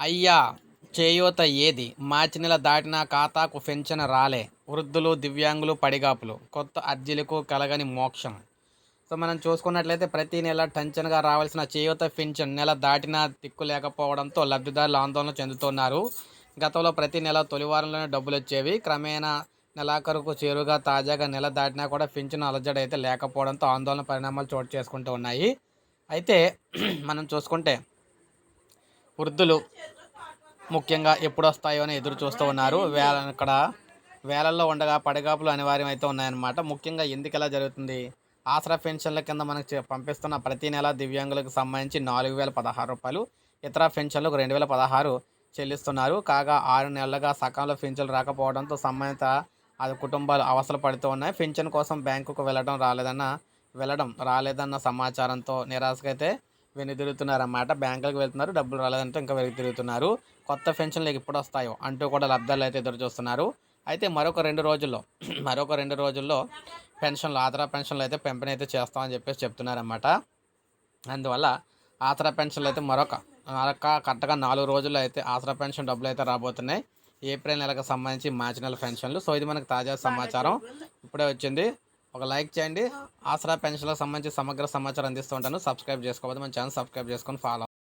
అయ్యా చేయూత ఏది? మార్చి నెల దాటిన ఖాతాకు పెన్షన్ రాలే. వృద్ధులు దివ్యాంగులు పడిగాపులు. కొత్త అర్జీలకు కలగని మోక్షం. సో మనం చూసుకున్నట్లయితే ప్రతి నెల టెన్షన్గా రావాల్సిన చేయూత పెన్షన్ నెల దాటినా దిక్కు లేకపోవడంతో లబ్ధిదారులు ఆందోళన చెందుతున్నారు. గతంలో ప్రతి నెల తొలివారంలోనే డబ్బులు వచ్చేవి. క్రమేణా నెలాఖరుకు చేరుగా తాజాగా నెల దాటినా కూడా పెన్షన్ అలజడి అయితే లేకపోవడంతో ఆందోళన పరిణామాలు చోటు చేసుకుంటూ ఉన్నాయి. అయితే మనం చూసుకుంటే వృద్ధులు ముఖ్యంగా ఎప్పుడు వస్తాయో అని ఎదురు చూస్తూ ఉన్నారు. వేల ఇక్కడ వేలల్లో ఉండగా పడిగాపులు అనివార్యం అయితే ఉన్నాయన్నమాట. ముఖ్యంగా ఎందుకు ఎలా జరుగుతుంది? ఆసరా పెన్షన్ల కింద మనకు పంపిస్తున్న ప్రతి నెల దివ్యాంగులకు సంబంధించి నాలుగు వేల పదహారు రూపాయలు ఇతర పెన్షన్లకు రెండు వేల పదహారు చెల్లిస్తున్నారు. కాగా ఆరు నెలలుగా సకాలంలో పెన్షన్లు రాకపోవడంతో సంబంధిత అది కుటుంబాలు అవసరం పడుతూ ఉన్నాయి. పెన్షన్ కోసం బ్యాంకుకు వెళ్ళడం రాలేదన్న వెళ్ళడం రాలేదన్న సమాచారంతో నిరాశకైతే వెనుదిరుగుతున్నారన్నమాట. బ్యాంకులకు వెళ్తున్నారు డబ్బులు రాలేదంటే ఇంకా వెనక్కి తిరుగుతున్నారు కొత్త పెన్షన్లు ఎప్పుడు వస్తాయో అంటూ కూడా లబ్ధాలు అయితే ఎదురు చూస్తున్నారు అయితే మరొక రెండు రోజుల్లో మరొక రెండు రోజుల్లో పెన్షన్లు ఆతరా పెన్షన్లు అయితే పెంపని అయితే చేస్తామని చెప్పేసి చెప్తున్నారన్నమాట. అందువల్ల ఆసరా పెన్షన్లు అయితే మరొక మరొక కరెక్ట్గా నాలుగు రోజుల్లో అయితే ఆసరా పెన్షన్ డబ్బులు అయితే రాబోతున్నాయి. ఏప్రిల్ నెలకు సంబంధించి మార్చి నెల పెన్షన్లు. సో ఇది మనకు తాజా సమాచారం. ఇప్పుడే వచ్చింది. ఒక లైక్ చేయండి. ఆసరా పెన్షన్లకు సంబంధించి సమగ్ర సమాచారం అందిస్తూ ఉంటాను. సబ్స్క్రైబ్ చేసుకోవద్దు మన ఛానల్ సబ్స్క్రైబ్ చేసుకొని ఫాలో